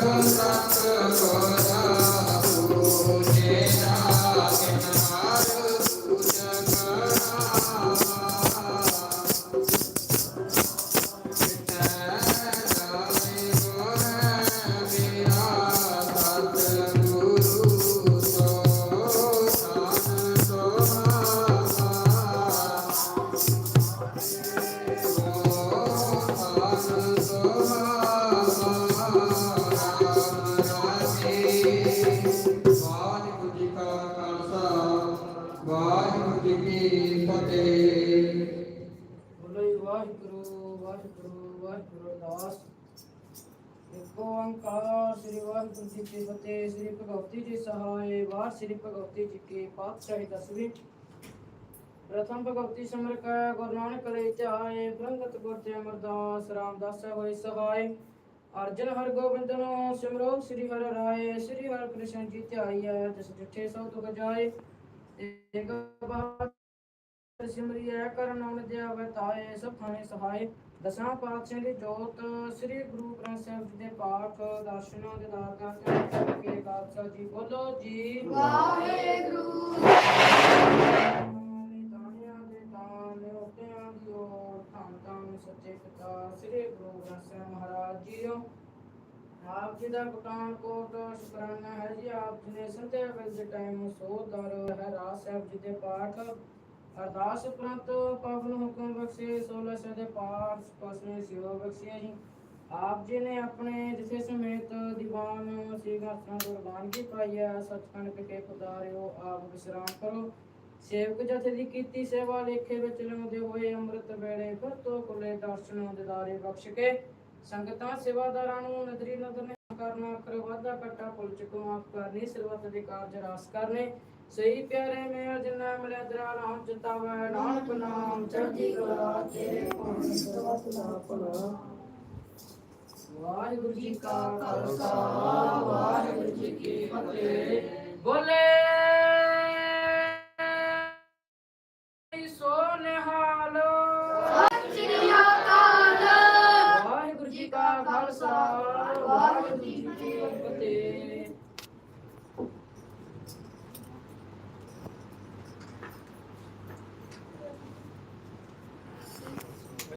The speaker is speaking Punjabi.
ਵਾਹਿਗੁਰੂ ਵਾਹਿਗੁਰੂ ਵਾਹਿਗੁਰੂ ਦਾਸ ਇੱਕ ਓੰਕਾਰ ਸ੍ਰੀ ਵਾਹਿਗੁਰੂ ਜੀ ਕੀ ਫਤਿਹ ਸ੍ਰੀ ਭਗਵਤੀ ਜੀ ਸਹਾਇ ਵਾਰ ਸ੍ਰੀ ਭਗਵਤੀ ਜੀ ਕੀ ਪਾਤਸ਼ਾਹੀ ਦਸਵੀਂ ਪ੍ਰਥਮ ਭਗਵਤੀ ਸਿਮਰ ਗੁਰੂ ਨਾਨਕ ਲਈ ਧਿਆਏ ਬ੍ਰਹਮਤ ਗੁਰ ਤੇ ਅਮਰਦਾਸ ਰਾਮਦਾਸ ਹੋਏ ਸਹਾਇ ਅਰਜਨ ਹਰ ਗੋਬਿੰਦ ਨੂੰ ਸਿਮਰੋ ਸ੍ਰੀ ਹਰਿ ਰਾਏ ਸ੍ਰੀ ਹਰਿ ਕ੍ਰਿਸ਼ਨ ਜੀ ਧਿਆਈਐ ਜਿਸ ਜਿਠੇ ਸੋ ਤੁਕ ਜਾਏ ਏਕ ਬਹਾਦਰ ਸਿਮਰਿਐ ਕਰਨ ਉਨ ਦਿਆਵੈ ਤਾਏ ਸਭ ਥਾਣੇ ਸਹਾਇ ਦਸਾਂ ਪਾਤਸ਼ਾਹਾਂ ਦੀ ਜੋਤ, ਸ੍ਰੀ ਗੁਰੂ ਗ੍ਰੰਥ ਸਾਹਿਬ ਜੀ ਦੇ ਪਾਠ, ਦਰਸ਼ਨਾਂ ਦੇ ਦਾਤਾਂ ਕੇ ਖਾਲਸਾ ਜੀ ਬੋਲੋ ਜੀ। ਵਾਹਿਗੁਰੂ ਤਾਣਿਆਂ ਦੇ ਤਾਣ ਉੱਤਿਆਂ ਦੀ ਓਟ ਧੰਨ ਧੰਨ ਸੱਚੇ ਪਿਤਾ ਸ੍ਰੀ ਗੁਰੂ ਗ੍ਰੰਥ ਸਾਹਿਬ ਮਹਾਰਾਜ ਜੀਓ ਆਪ ਜੀ ਦਾ ਕੁਟਾਨ ਕੋਟ ਸ਼ੁਕਰਾਨਾ ਹੈ ਜੀ ਆਪ ਜੀ ਨੇ ਸੰਧਿਆ ਵੇਲੇ ਦੇ ਟਾਈਮ ਸੋਦਰ ਹੈ ਰਾਜ ਸਾਹਿਬ ਜੀ ਦੇ ਪਾਠ ਅਰਦਾਸ ਪ੍ਰੰਤ ਪਵਨ ਹੁਕਮ ਬਖਸ਼ੇ 1600 ਦੇ ਪਾਠ ਪਸਨੇ ਸਿਵਾ ਬਖਸ਼ਿਆ ਜੀ। ਆਪ ਜੀ ਨੇ ਆਪਣੇ ਜਿਸੇ ਸਮੇਤ ਦੀਵਾਨ ਸ੍ਰੀ ਗ੍ਰੰਥਾਂ ਤੋਂ ਰਵਾਨਗੀ ਪਾਈ ਹੈ, ਸੱਚਖੰਡ ਵਿਖੇ ਆਪ ਵਿਸ਼ਰਾਮ ਕਰੋ। ਸੇਵਕ ਜਥੇ ਦੀ ਕੀਤੀ ਸੇਵਾ, ਲੇਖੇ ਵਿੱਚ ਲਾਉਂਦੇ ਹੋਏ ਅੰਮ੍ਰਿਤ ਵੇਲੇ ਵਰਤੋ ਕੁਲੇ ਦਰਸ਼ਨ ਦਿਦਾਰੇ ਬਖਸ਼ ਕੇ ਸੰਗਤਾਂ, ਸੇਵਾਦਾਰਾਂ ਨੂੰ ਨਦਰੀ ਨਦਰ ਕਰਨਾ, ਅਖਰ ਵਾਧਾ ਕਟਾ ਪੁਲ ਚੁਕੋ ਮਾਫ ਕਰਨੀ, ਸਰਬਤ ਦੇ ਕਾਰਜ ਰਾਸ ਕਰਨੇ। ਸਹੀ ਪਿਆਰੇ ਮੇਲ ਜਿੰਨਾ ਮਿਲਿਆ ਦਰਾ ਨਾਮ ਚਿਤਾਵੇ ਨਾਨਕ ਨਾਮ ਚੜ੍ਹਦੀ ਕਲਾ ਤੇਰੇ ਪਾਣੀ ਸਤਵਤ ਦਾ ਵਾਹਿਗੁਰੂ ਜੀ ਕਾ ਖਾਲਸਾ, ਵਾਹਿਗੁਰੂ ਜੀ ਕੀ ਫਤਿਹ। ਬੋਲੇ